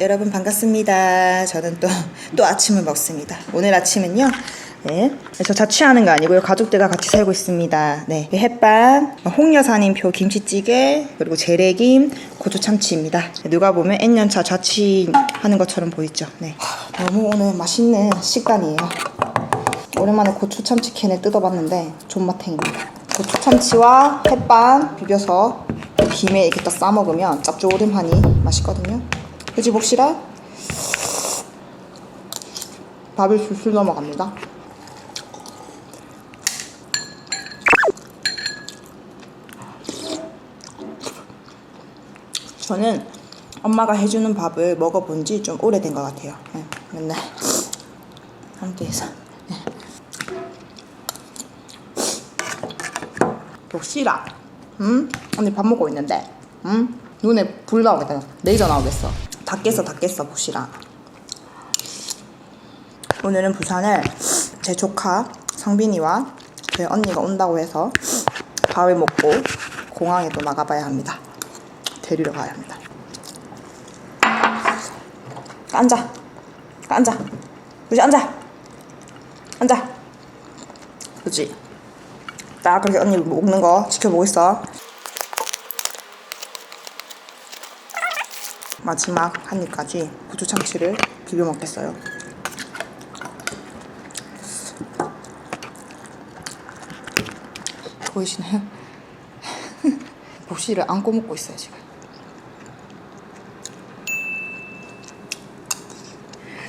여러분 반갑습니다. 저는 또, 또 아침을 먹습니다. 오늘 아침은요. 네. 저 자취하는 거 아니고요. 가족들과 같이 살고 있습니다. 네. 햇반, 홍여사님표 김치찌개, 그리고 재래김, 고추참치입니다. 누가 보면 N년차 자취하는 것처럼 보이죠. 네. 하, 너무 오늘 맛있는 식단이에요. 오랜만에 고추참치 캔을 뜯어봤는데 존맛탱입니다. 고추참치와 햇반 비벼서 김에 이렇게 딱 싸먹으면 짭조름하니 맛있거든요. 그지 복실아? 밥을 술술 넘어갑니다. 저는 엄마가 해주는 밥을 먹어본 지 좀 오래된 것 같아요. 네, 맨날 함께해서. 네. 복실아, 응? 언니 밥 먹고 있는데, 응? 눈에 불 나오겠다. 레이저 나오겠어. 다 깼어, 다 깼어, 복실아. 오늘은 부산을 제 조카 성빈이와 제 언니가 온다고 해서 밥을 먹고 공항에 또 나가봐야 합니다. 데리러 가야 합니다. 앉아. 앉아. 그지 앉아. 앉아. 그지. 딱 그렇게 언니 먹는 거 지켜보고 있어. 마지막 한 입까지 고추 참치를 비벼 먹겠어요. 보이시나요? 복시를 안고 먹고 있어요 지금.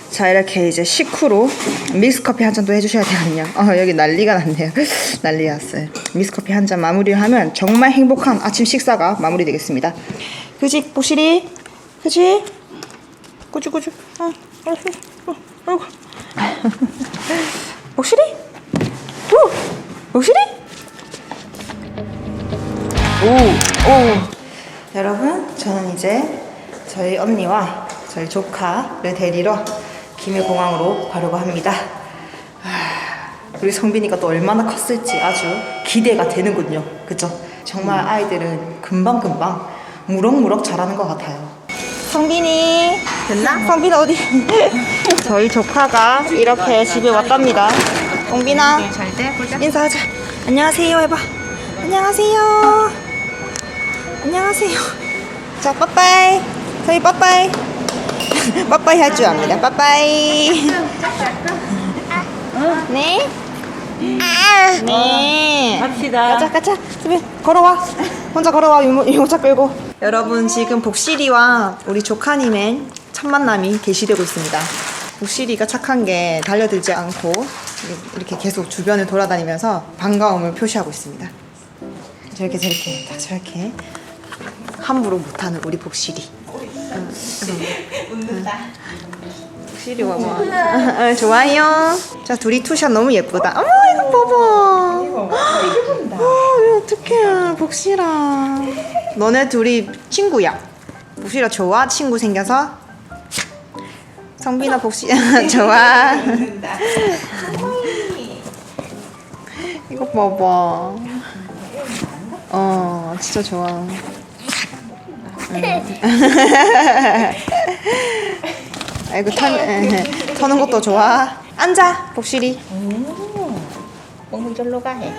자 이렇게 이제 식후로 믹스커피 한 잔도 해주셔야 되거든요. 어 여기 난리가 났네요. 난리 났어요. 믹스커피 한 잔 마무리를 하면 정말 행복한 아침 식사가 마무리되겠습니다. 그지 복실이? 그지? 꾸주. 어, 알았어. 어, 아이고. 복실이? 오, 복실이? 오, 오. 여러분, 저는 이제 저희 언니와 저희 조카를 데리러 김해공항으로 가려고 합니다. 아, 우리 성빈이가 또 얼마나 컸을지 아주 기대가 되는군요. 그죠? 정말 아이들은 금방금방 무럭무럭 자라는 것 같아요. 성빈이 됐나? 성빈 어디? 저희 조카가 이렇게 집에 왔답니다. 성빈아 인사하자. 안녕하세요 해봐. 안녕하세요. 안녕하세요. 자 빠빠이. 저희 빠빠이. 빠빠이 할 줄 압니다. 빠빠이. 네. 네. 갑시다. 가자 가자. 수빈 걸어와. 혼자 걸어와 유모, 유모차 끌고. 여러분 지금 복실이와 우리 조카님의 첫 만남이 게시되고 있습니다. 복실이가 착한 게 달려들지 않고 이렇게 계속 주변을 돌아다니면서 반가움을 표시하고 있습니다. 저렇게 저렇게 다 저렇게 함부로 못하는 우리 복실이. 웃는다. 복실이 와봐. 어, 좋아요. 자 둘이 투샷 너무 예쁘다. 어머 이거 봐봐. 아, 왜 어떡해, 복실아. 너네 둘이 친구야. 복실아 좋아? 친구 생겨서? 성빈아 복시 좋아. 이거 봐봐. 어, 진짜 좋아. 응. 아이고 터, 터는 것도 좋아. 앉아, 복실이. 엉덩이 절로 가 해.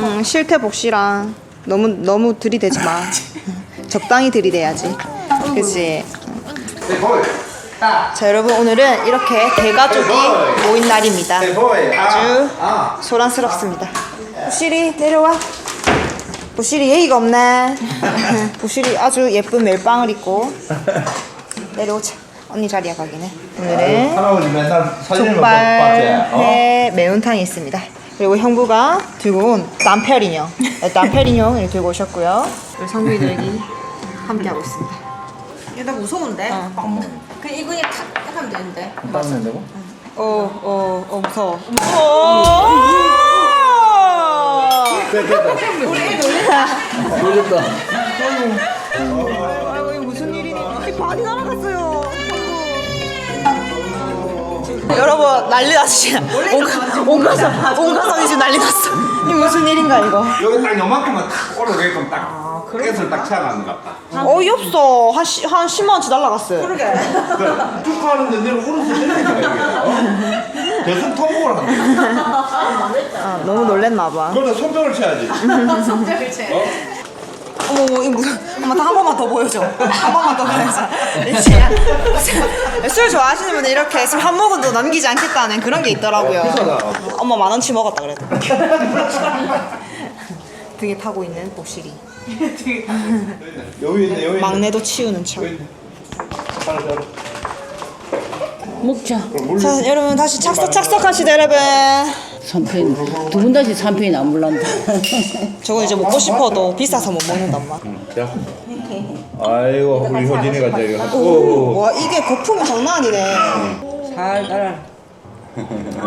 응, 싫대 복실아. 너무 너무 들이대지 마. 적당히 들이대야지. 그치? 자 여러분 오늘은 이렇게 대가족이 모인 날입니다. 아주 소란스럽습니다. 부실이 내려와. 부실이 예의가 없네. 부실이 아주 예쁜 멜빵을 입고 내려오자. 언니 자리야 가기는. 오늘은 할아버지 맨날 사진을 못 족발 봤지? 어? 회 매운탕이 있습니다. 그리고 형부가 들고 온 남페린 형, 네, 남페린 형을 들고 오셨고요. 우리 여기 함께 하고 있습니다. 얘나 무서운데? 어. 그 이거 그냥 탁 하면 되는데. 따면 된다고? 어, 어, 어 무서워. 무서워. 네, 됐다. 모르겠다. 아이고 이거 무슨 일이니? 반이 날 여러분 난리 났어요. 온가서 온가서 이제 난리 났어. 이 무슨 일인가 이거 여기 딱 요만큼만 탁 올라가게끔 딱 끝을 딱 채워놨는 것 같다. 어이없어 한, 시, 한 10만 원치 날라갔어요 그러게. 쭉 가는데 내가 오른손 때리니까 이게. 어? 대승 통곡을 한다. 아, 너무 놀랬나 봐 그러다 손뼉을 쳐야지. 성적을 채. 어 머 어머 이 무슨 엄마 한 번만 더 보여줘. 한 번만 더 보여줘. 진짜 술 좋아하시는 분은 이렇게 술 한 모금도 남기지 않겠다는 그런 게 있더라고요. 엄마 만 원치 먹었다 그래도. 등에 타고 있는 복실이 여기 있네, 여기 있네. 막내도 치우는 척. 여기 있네. 먹자. 자 여러분 다시 착석 착석하시다 여러분 3편. 두 분 다시 3편이 안 물란다. 저거 이제 먹고 싶어도 비싸서 못 먹는다 엄마 자. 아이고 우리 효진이가 저기. 오. 와 이게 거품이 장난 아니네 잘 따라.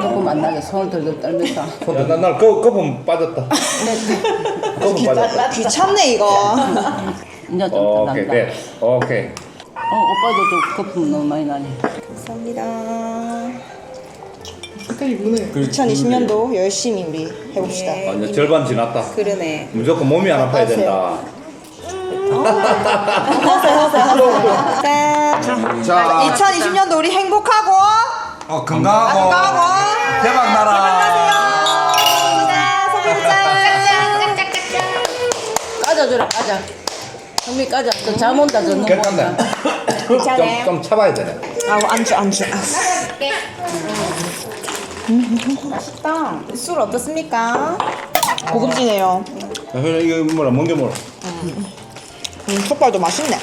조금 안 나게 손을 덜덜 떨면서. 손 나날 거품 빠졌다. 거품 빠졌다. 귀찮네 이거 이제 좀 오케이. 네. 오케이. 어, 오빠도 좀 거품 너무 많이 나네. 감사합니다. 2020년도 열심히 우리 해봅시다. 아, 이제 절반 지났다. 그러네. 무조건 몸이 안 아파야 된다. 하세요 하세요 하세요. 짠 자, 2020년도 우리 행복하고. 어, 건강하고. 건강하고. 대박 나라. 까자줘라, 까자. 까자. 저잠 온다, 저 너무 괜찮네. 온다. 좀, 좀 참아야 되네. 아우 안주 안주 맛있다 술 어떻습니까? 고급지네요 야, 효진 이거 뭐라 멍게 뭐라. 음, 족발도 맛있네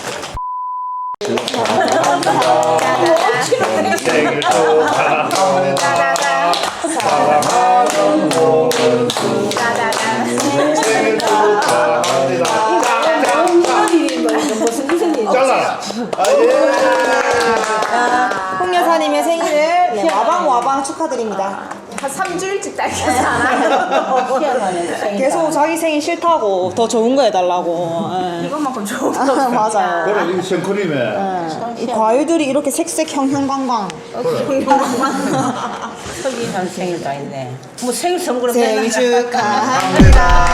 생일 축하 아 예. 홍 여사님의 생일을 네, 와방 와방 축하드립니다. 한 3주일씩 딸려서 희한하네. 계속 자기 생일 싫다고 더 좋은 거 해달라고. 예. 이것만큼 좋은 거. 맞아요. 그래 이 생크림에. 이 과일들이 이렇게 색색 형형광광. 석이한 생일 다 있네. 뭐 생일 선물을 생일 축하합니다.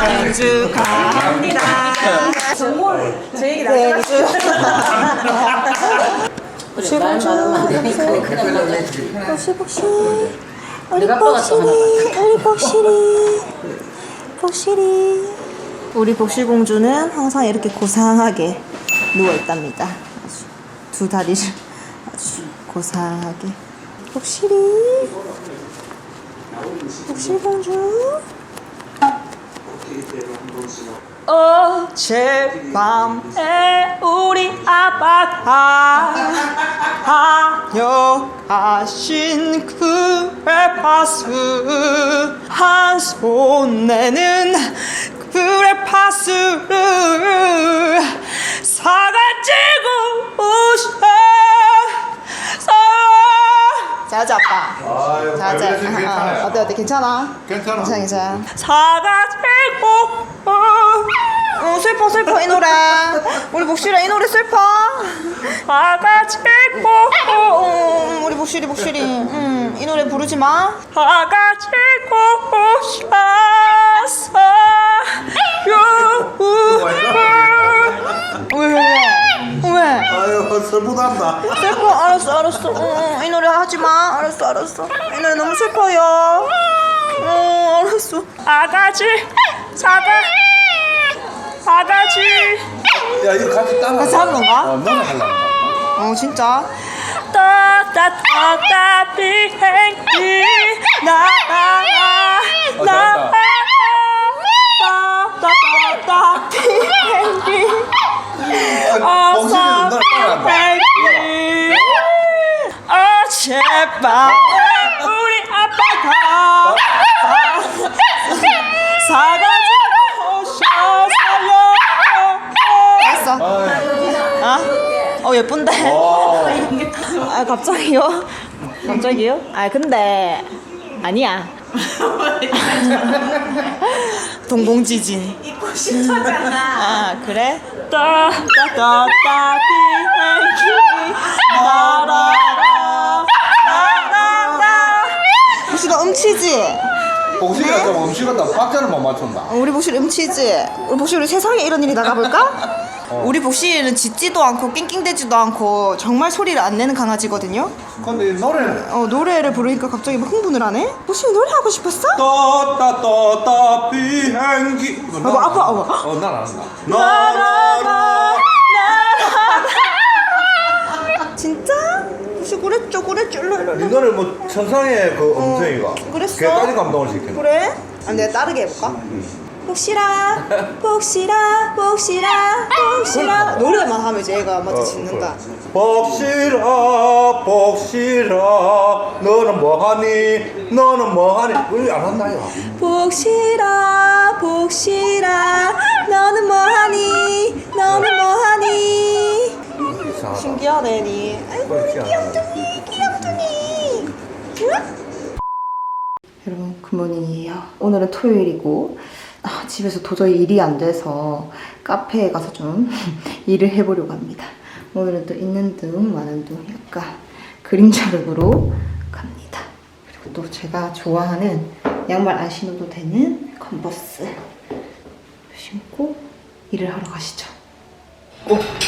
생일 축하합니다 선물 제 얘기 생일 나중에 먹어야지. 복시 복시 우리 또 하나 복실이 우리 복실이 복실이 우리 복실공주는 항상 이렇게 고상하게 누워있답니다. 아주 두 다리를 아주 고상하게. 복실이 복실공주 어젯밤에 우리 아빠가 다녀가신 그레파스 한 손에는 그레파스를 사가지고 오셔 자자 아빠 아유 자자. 어때 어때 괜찮아? 괜찮아. 괜찮아 괜찮아 사가지 고 어, 슬퍼 슬퍼 이 노래. 우리 목실아 이 노래 슬퍼? 사가지고 어, 우리 목실이 목실이. 음, 이 노래 부르지 마. 사가지고 오셔서 왜, 왜, 왜? 아유 슬프단다. 슬퍼. 알았어 알았어. 어, 어, 이 노래 하지 마. 알았어 알았어. 이 노래 너무 슬퍼요. 어 알았어. 아가지 사과 아가지 야 이거 같이 따라. 같이 하는 건가? 어 너네 하려고. 어 진짜 따따따따 비행기 나나나 어, 잘한다. 따따따따 비행기 봉신이 너네 따라한다. 비행기 어젯밤에 우리 아빠가 사가지고 오셔서요 됐어 아? 어 예쁜데? 아 갑자기요? 갑자기요? 아 근데 아니야 동공지진 입고 싶었잖아. 아 그래? 혹시 너 음치지? 복식이가 좀 음식은 다 박자를 못 맞춘다. 어, 우리 복실 음치지? 우리 복실 우리 세상에 이런 일이 나가볼까? 우리 복실은 짖지도 않고 낑낑대지도 않고 정말 소리를 안 내는 강아지거든요. 근데 이 노래는 어 노래를 부르니까 갑자기 막 흥분을 하네. 복실 노래 하고 싶었어? 떴다 떴다 비행기 이거 아이고, 아파, 아파. 어난 안 한다 나라라 진짜? 복실 그랬죠 그랬죠 일로 일로 이 일로. 노래 뭐 천상의 그 음성이가 그랬어? 걔까지 감동을 시키는 그래? 아 내가 따르게 해볼까? 복실아 복실아 복실아 복실아 노래만 하면 이제 얘가 맞아 짖는다. 복실아 복실아 너는 뭐하니? 너는 뭐하니? 우리 안 한다 이거 복실아 복실아 너는 뭐하니? 너는 뭐하니? 이상하다. 신기하네 니. 아이고 않아. 귀염둥이 귀염둥이. 응? 여러분 굿모닝이에요. 오늘은 토요일이고 아, 집에서 도저히 일이 안 돼서 카페에 가서 좀 일을 해보려고 합니다 오늘은 또 있는 둥 마는 둥 약간 그림자룩으로 갑니다 그리고 또 제가 좋아하는 양말 안 신어도 되는 컨버스 신고 일을 하러 가시죠 고!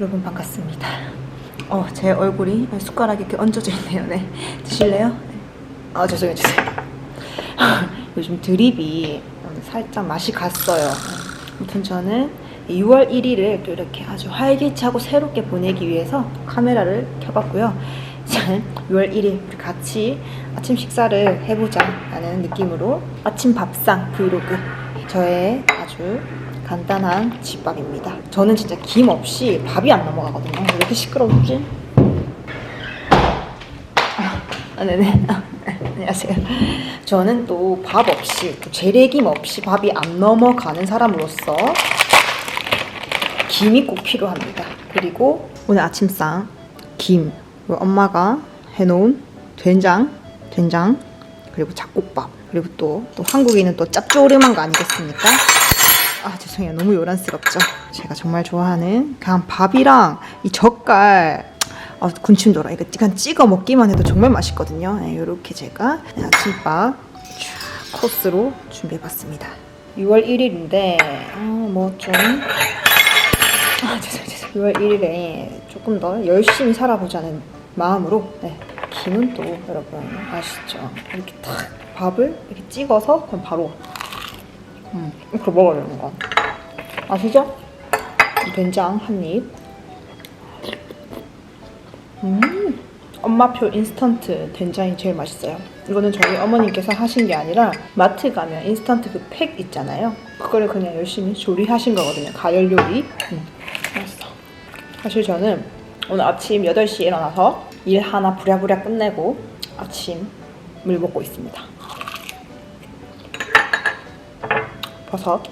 여러분 반갑습니다. 어, 제 얼굴이 숟가락에 이렇게 얹어져 있네요. 네. 드실래요? 네. 아, 죄송해요. 죄송해요. 요즘 드립이 살짝 맛이 갔어요. 아무튼 저는 6월 1일을 또 이렇게 아주 활기차고 새롭게 보내기 위해서 카메라를 켜봤고요. 자, 6월 1일 우리 같이 아침 식사를 해보자 라는 느낌으로 아침 밥상 브이로그 저의 아주 간단한 집밥입니다. 저는 진짜 김 없이 밥이 안 넘어가거든요. 왜 이렇게 시끄러웠지? 아, 네네. 안녕하세요. 저는 또 밥 없이, 또 재래김 없이 밥이 안 넘어가는 사람으로서 김이 꼭 필요합니다. 그리고 오늘 아침상 김, 엄마가 해놓은 된장, 된장, 그리고 잡곡밥, 그리고 또, 또 한국인은 또 짭조름한 거 아니겠습니까? 아 죄송해요 너무 요란스럽죠 제가 정말 좋아하는 그냥 밥이랑 이 젓갈 아, 군침 돌아 이거 그냥 찍어 먹기만 해도 정말 맛있거든요 네, 이렇게 제가 아침밥 쫙 코스로 준비해봤습니다 6월 1일인데 아, 뭐좀 아 죄송해요 죄송해요 6월 1일에 조금 더 열심히 살아보자는 마음으로 네, 김은 또 여러분 아시죠 이렇게 탁 밥을 이렇게 찍어서 그냥 바로 음, 이렇게 먹어야 되는 거. 아시죠? 된장 한 입. 음, 엄마표 인스턴트 된장이 제일 맛있어요. 이거는 저희 어머님께서 하신 게 아니라 마트 가면 인스턴트 그 팩 있잖아요. 그거를 그냥 열심히 조리하신 거거든요. 가열 요리. 음, 맛있어. 사실 저는 오늘 아침 8시에 일어나서 일 하나 부랴부랴 끝내고 아침을 먹고 있습니다. 버섯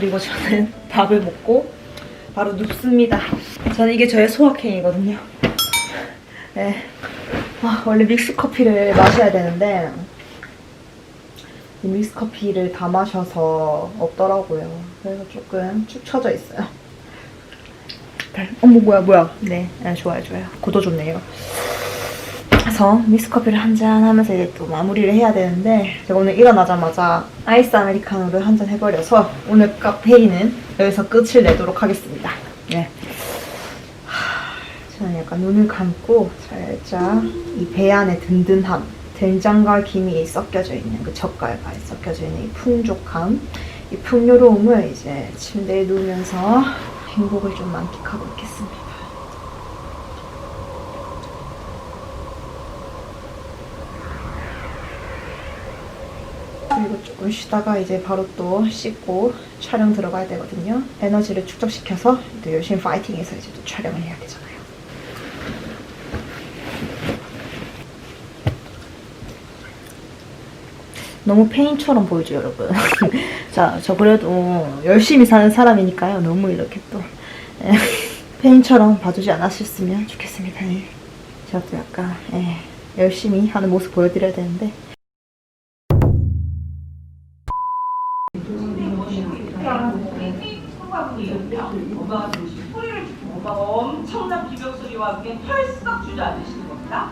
그리고 저는 밥을 먹고 바로 눕습니다. 저는 이게 저의 소확행이거든요. 네. 아, 원래 믹스 커피를 마셔야 되는데 이 믹스 커피를 다 마셔서 없더라고요. 그래서 조금 축 처져 있어요. 어머 뭐야 뭐야. 네, 네 좋아요 좋아요. 고도 좋네요. 그래서 믹스커피를 한잔 하면서 이제 또 마무리를 해야 되는데 제가 오늘 일어나자마자 아이스 아메리카노를 한 잔 해버려서 오늘 카페인은 여기서 끝을 내도록 하겠습니다. 네. 하, 저는 약간 눈을 감고 살짝 이 배 안에 든든함, 된장과 김이 섞여져 있는 그 젓갈과 섞여져 있는 이 풍족함, 이 풍요로움을 이제 침대에 누우면서 행복을 좀 만끽하고 있겠습니다. 그리고 조금 쉬다가 이제 바로 또 씻고 촬영 들어가야 되거든요. 에너지를 축적시켜서 또 열심히 파이팅해서 이제 또 촬영을 해야 되잖아요. 너무 페인처럼 보이죠, 여러분? 자, 저 그래도 열심히 사는 사람이니까요. 너무 이렇게 또 예, 페인처럼 봐주지 않았으면 좋겠습니다. 예. 제가 또 약간 예, 열심히 하는 모습 보여드려야 되는데 소리와 함께 펄썩 주저앉으시는 겁니다.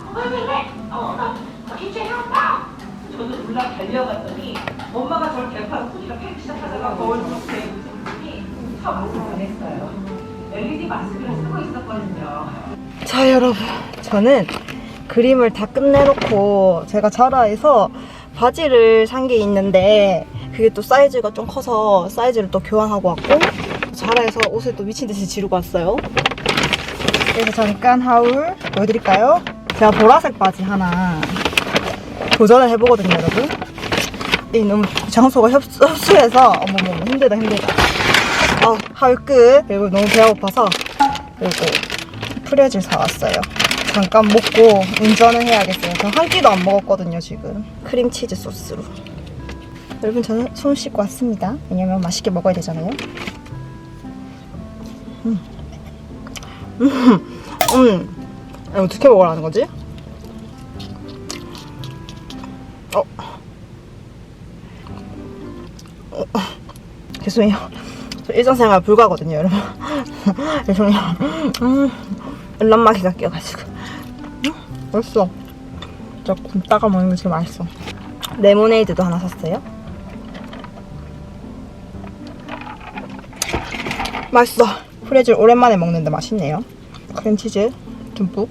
어, 저는 올라 달려갔더니 엄마가 저를 대파로 소리가 패기 시작하다가 거울 속에 웃은 분이 처음 발견했어요. LED 마스크를 쓰고 있었거든요. 자 여러분 저는 그림을 다 끝내놓고 제가 자라에서 바지를 산 게 있는데 그게 또 사이즈가 좀 커서 사이즈를 또 교환하고 왔고 자라에서 옷을 또 미친 듯이 지르고 왔어요 그래서 잠깐 하울 보여드릴까요? 제가 보라색 바지 하나 도전을 해보거든요 여러분 이 너무 장소가 협수, 협수해서 어머머 힘들다 힘들다 어, 하울 끝 그리고 너무 배가 고파서 그리고 프레질 사왔어요. 잠깐 먹고 운전을 해야겠어요. 저 한 끼도 안 먹었거든요, 지금. 크림치즈 소스로. 여러분, 저는 손 씻고 왔습니다. 왜냐면 맛있게 먹어야 되잖아요. 음. 음. 어떻게 먹으라는 거지? 어. 어. 죄송해요. 저 일상생활 불가거든요, 여러분. 죄송해요. 음. 일란마기가 껴가지고 음, 맛있어 진짜 굶다가 먹는 게 제일 맛있어 레모네이드도 하나 샀어요 맛있어 프레질 오랜만에 먹는데 맛있네요 크림치즈 듬뿍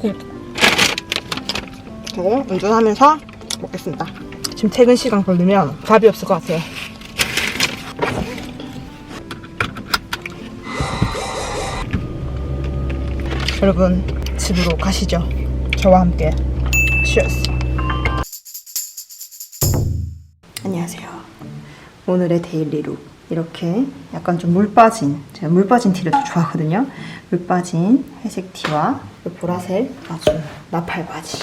굿. 그리고 운전하면서 먹겠습니다 지금 퇴근 시간 걸리면 답이 없을 것 같아요 여러분 집으로 가시죠. 저와 함께. Cheers. 안녕하세요. 오늘의 데일리 룩 이렇게 약간 좀 물 빠진 제가 물 빠진 티를 또 좋아하거든요. 물 빠진 회색 티와 그 보라색 아주 나팔 바지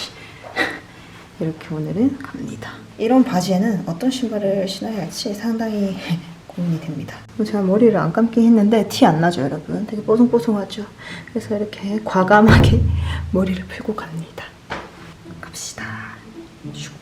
이렇게 오늘은 갑니다. 이런 바지에는 어떤 신발을 신어야 할지 상당히 고민이 됩니다. 제가 머리를 안 감긴 했는데 티 안 나죠, 여러분? 되게 뽀송뽀송하죠? 그래서 이렇게 과감하게 머리를 풀고 갑니다. 갑시다. 슉.